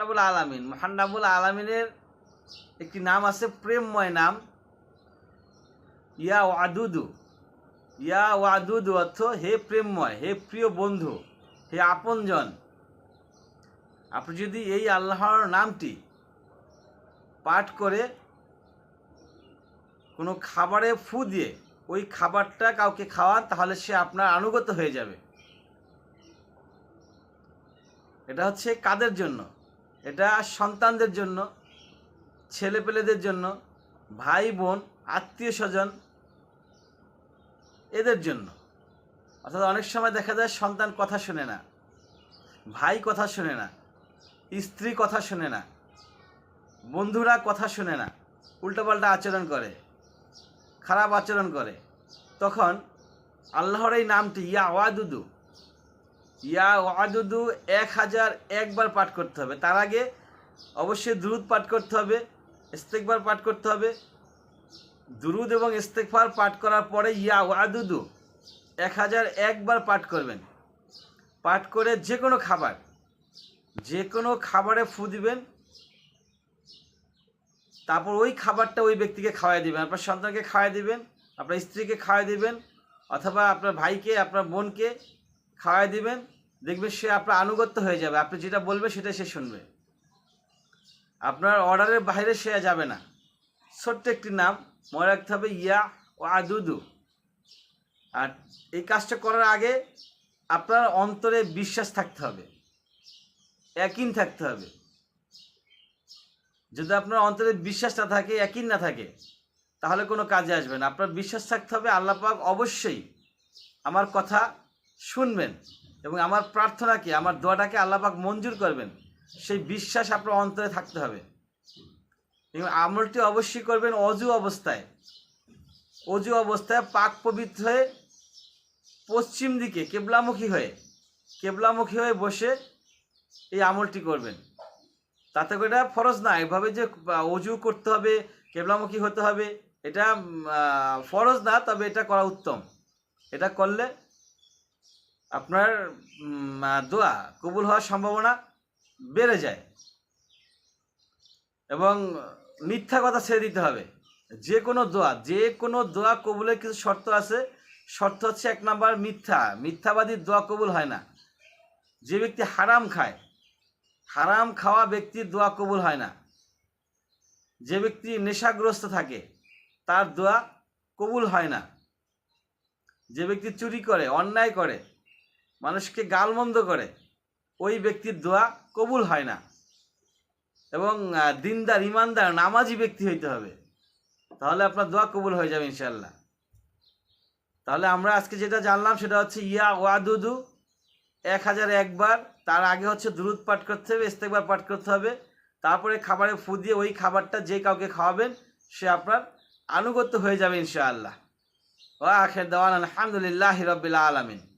মহান্নাবুল আলামিন। মহান্নাবুল আলামিনের একটি নাম আছে, প্রেমময় নাম। ইয়া ওয়াদুদু। ইয়া ওয়াদুদু অর্থ, হে প্রেমময়, হে প্রিয় বন্ধু, হে আপনজন। আপনি যদি এই আল্লাহর নামটি পাঠ করে কোনো খাবারে ফু দিয়ে ওই খাবারটা কাউকে খাওয়ান, তাহলে সে আপনার আনুগত হয়ে যাবে। এটা হচ্ছে কাদের জন্য? এটা সন্তানদের জন্য, ছেলেপেলেদের জন্য, ভাই, বোন, আত্মীয় স্বজন, এদের জন্য। অর্থাৎ অনেক সময় দেখা যায় সন্তান কথা শোনে না, ভাই কথা শোনে না, স্ত্রী কথা শোনে না, বন্ধুরা কথা শোনে না, উল্টোপাল্টা আচরণ করে, খারাপ আচরণ করে। তখন আল্লাহর এই নামটি, ইয়া ওয়াদুদু ইয়া ওয়াদুদু এক হাজার একবার পাঠ করতে হবে। তার আগে অবশ্যই দুরুদ পাঠ করতে হবে, ইস্তেকবার পাঠ করতে হবে। দুরুদ এবং ইস্তেকবার পাঠ করার পরে ইয়া ওয়াদুদু এক হাজার একবার পাঠ করবেন। পাঠ করে যে কোনো খাবার, যে কোনো খাবারে ফু দিবেন, তারপর ওই খাবারটা ওই ব্যক্তিকে খাওয়াই দিবেন। আপনার সন্তানকে খাওয়াই দিবেন, আপনার স্ত্রীকে খাওয়াই দিবেন, অথবা আপনার ভাইকে, আপনার বোনকে খাওয়াই দিবেন। দেখবেন সে আপনার আনুগত্য হয়ে যাবে। আপনি যেটা বলবে সেটা সে শুনবে। আপনার অর্ডারের বাইরে সে যাবে না। ছোট্ট একটি নাম, মনে রাখতে হবে, ইয়া ও আদুদু। আর এই কাজটা করার আগে আপনার অন্তরে বিশ্বাস থাকতে হবে। একিন থাকতে হবে। যদি আপনার অন্তরে বিশ্বাস না থাকে একিন না থাকে, তাহলে কোনো কাজে আসবে না। আপনার বিশ্বাস থাকতে হবে, আল্লাহ পাক অবশ্যই আমার কথা শুনবেন। এবং আমার প্রার্থনাকে আমার দোয়াটাকে আল্লাপাক মঞ্জুর করবেন। সেই বিশ্বাস আপনার অন্তরে থাকতে হবে। এবং আমলটি অবশ্যই করবেন অজু অবস্থায়। অজু অবস্থায় পাক পবিত্র হয়ে পশ্চিম দিকে, কেবলামুখী হয়ে কেবলামুখী হয়ে বসে এই আমলটি করবেন। তাতে করে এটা ফরজ না। এভাবে যে অজু করতে হবে, কেবলামুখী হতে হবে, এটা ফরজ না, তবে এটা করা উত্তম। এটা করলে আপনার দোয়া কবুল হওয়ার সম্ভাবনা বেড়ে যায়। এবং মিথ্যা কথা ছেড়ে দিতে হবে। যে কোনো দোয়া, যে কোনো দোয়া কবুলের কিছু শর্ত আছে। শর্ত হচ্ছে এক নাম্বার মিথ্যা। মিথ্যাবাদীর দোয়া কবুল হয় না। যে ব্যক্তি হারাম খায়, হারাম খাওয়া ব্যক্তির দোয়া কবুল হয় না। যে ব্যক্তি নেশাগ্রস্ত থাকে, তার দোয়া কবুল হয় না। যে ব্যক্তি চুরি করে, অন্যায় করে মানুষকে গালমন্দ করে, ওই ব্যক্তির দোয়া কবুল হয় না। এবং দিনদার, ইমানদার, নামাজি ব্যক্তি হইতে হবে। তাহলে আপনার দোয়া কবুল হয়ে যাবে ইনশাল্লাহ তাহলে আমরা আজকে যেটা জানলাম সেটা হচ্ছে, ইয়া ওয়াদুদু, এক হাজার একবার, তার আগে হচ্ছে দুরুদ পাঠ করতে হবে, ইস্তেকবার পাঠ করতে হবে। তারপরে খাবারে ফু দিয়ে ওই খাবারটা যে কাউকে খাওয়াবেন, সে আপনার আনুগত্য হয়ে যাবে ইনশাআল্লাহ। ও আখের দেওয়ান, আলহামদুলিল্লাহ রবিল্লা আলমিন।